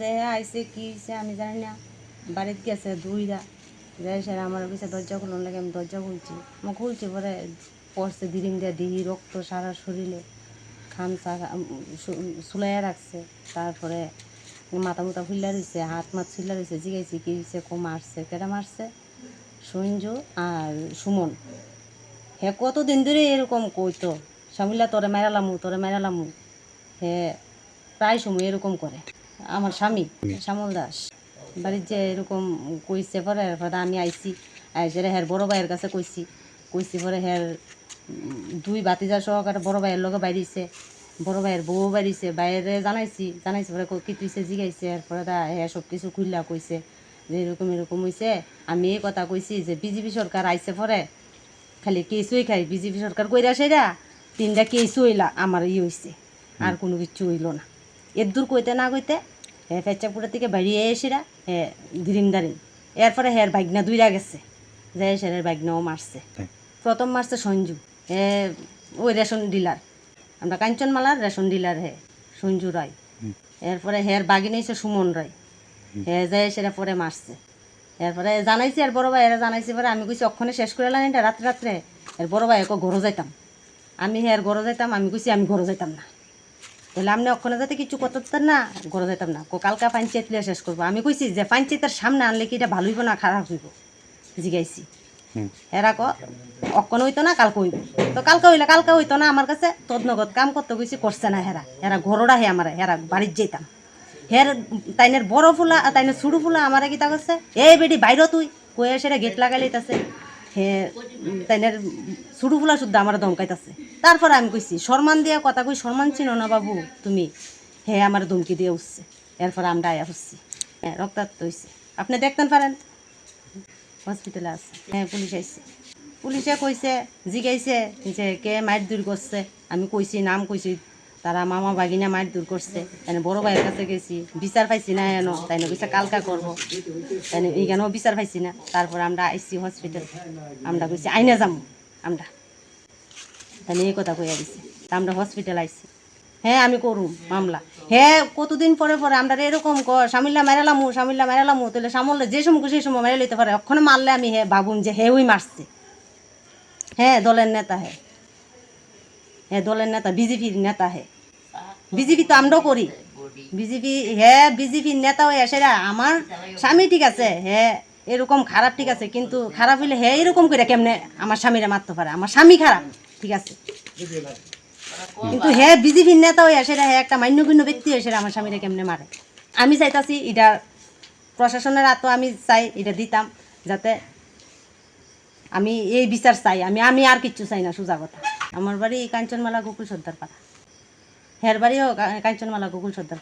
দেহে আইসে কি হয়েছে আমি জানি না। বাড়িতে কি গেছে দুইরা। যাই স্যার আমার কাছে দরজা খুলুন লাগে, আমি দরজা খুলছি। আমি খুলছি পরে পড়ছে দিদিম দিয়ে দিহি, রক্ত সারা শরীরে। খামচা সুলাইয়া রাখছে। তারপরে মাথা মুথা ফুল্লা রয়েছে হাত মাত ফুল্লা রয়েছে জিগাইছি কি হয়েছে কো মারছে কেটা মারছে? সঞ্জু আর সুমন। হে, কতদিন ধরে এরকম কইতো? স্বামীলা তোরে মেরালামু তোরে মেরালামু হে, প্রায় সময় এরকম করে। আমার স্বামী শ্যামল দাস। বাড়ির যে এরকম কইছে পরে পরে আমি আইছি আইসে হের বড় ভাইয়ের কাছে কইছি। কইছি পরে হের দুই বাতিজা সহকারে বড় ভাইয়ের লগে বাইরিছে। বড় ভাইয়ের বউ বাইরিছে। বাইরে জানাইছি জানাইছি পরে কি তুইছে জিগাইছে। এরপরে দা হে সব কিছু খুললা কইছে। যে এরকম এরকম হইছে। আমি এই কথা কইছি যে বিজেপি সরকার আইছে পরে খালি কেসুই খাই বিজেপি সরকার কইরা সেরা তিনটা কেসু হইলা আমার ই হইছে। আর কোনো কিছু হইল না। এর দূর কইতে না কইতে হে পেচাপুরের থেকে বেরিয়ে এসিরা হে দিরিম দারিম এরপরে হের বাইকনা দুইরা গেছে যে সেরের বাইকনাও মারছে। প্রথম মারছে সঞ্জু হে ওই রেশন ডিলার। আমরা কাঞ্চনমালার রেশন ডিলার হে সঞ্জু রায়। এরপরে হের বাগিনী হইছে সুমন রায়। হে যায় সেরা পরে মারছে। এরপরে জানাইছি আর বড় ভাই এরা জানাইছি পরে আমি কইছি অক্ষণে শেষ করে এলাম এটা রাত্রে রাত্রে এর বড় ভাই একে ঘরে যাইতাম। আমি হের ঘরে যাইতাম আমি কইছি আমি ঘরে যাইতাম না। তাহলে আপনি অক্ষণে যাতে কিছু করতেন না? ঘরে যাইতাম না। কো কালকা পঞ্চায়েত লিয়ে শেষ করব। আমি কইছি যে পঞ্চায়েতের সামনে আনলে কি এটা ভালো হইব না খারাপ হইব? জিগাইছি। এরা ক অক্ষণ হইতো না কালকে হইব। তো কালকে হইলে কালকে হইতো না আমার কাছে তদনগত কাম করতে গেছি করছে না হেরা। হেরা ঘরোটা হে আমার হেরা বাড়ির যেতাম হের তাইনের বড় ফুলা তাইনের ছোটো ফুলা আমার কিতা করছে? এই বেটি বাইর তুই। কয়ে সেটা গেট লাগাই লইতাছে। হে উম, তাইনের ছোটো ফুলা শুদ্ধ আমার দমকাইতাছে তারপরে আমি কইছি সম্মান দিয়া কথা কই সম্মান চিনো না বাবু তুমি? হে আমার ধমকি দিয়ে উঠছে। এরপরে আমরা আয়া হচ্ছি হ্যাঁ রক্তাক্ত হয়েছে আপনি দেখতেন পারেন। হসপিটালে আছে। হ্যাঁ পুলিশ আইছে। পুলিশে কইছে জিগাইছে যে কে মাইট দূর করছে। আমি কইছি নাম কইছি তারা মামা বাগিনা মাইট দূর করছে। তাই বড় ভাইয়ের কাছে গেছি, বিচার পাইছি না এনো তাই না কালকা করব। তাই এইখানেও বিচার পাইছি না। তারপর আমরা আইসি হসপিটাল আমরা কইছি, আইনা যাব আমরা। তাই এই কথা কইয়া দিছি। আমরা হসপিটাল আইছি। হ্যাঁ আমি করুম মামলা। হ্যাঁ কতদিন পরে পরে? আমরা এরকম ক সামিল্লা মেরালামু সামিল্লা মেরালামু তাহলে সামলে যে সময় সেই সময় মেরে লইতে পারে। ওখানে মারলে আমি হ্যাঁ ভাবুম যে হে ওই মারছে। হ্যাঁ দলের নেতা হে। হ্যাঁ দলের নেতা, বিজেপির নেতা হে। বিজেপি তো আমরাও করি। বিজেপি হ্যাঁ বিজেপির নেতা হয়ে সেরা আমার স্বামী ঠিক আছে হ্যাঁ এরকম খারাপ ঠিক আছে, কিন্তু খারাপ হইলে হ্যাঁ এরকম করে কেমনে আমার স্বামীরা মারতে পারে? আমার স্বামী খারাপ, ঠিক আছে। কিন্তু হ্যাঁ বিজেপির নেতা হয়ে সেটা হ্যাঁ একটা মান্যগণ্য ব্যক্তি হয়ে আমার স্বামীরা কেমনে মারে? আমি চাইতাছি এটা প্রশাসনের হাতও আমি চাই, এটা দিতাম, যাতে আমি এই বিচার চাই, আমি আমি আর কিচ্ছু চাই না, সোজা কথা। আমার বাড়ি কাঞ্চনমালা গোকুল সর্দার পাড়া হের বাড়িও কাঞ্চনমালা গুগল সর্দার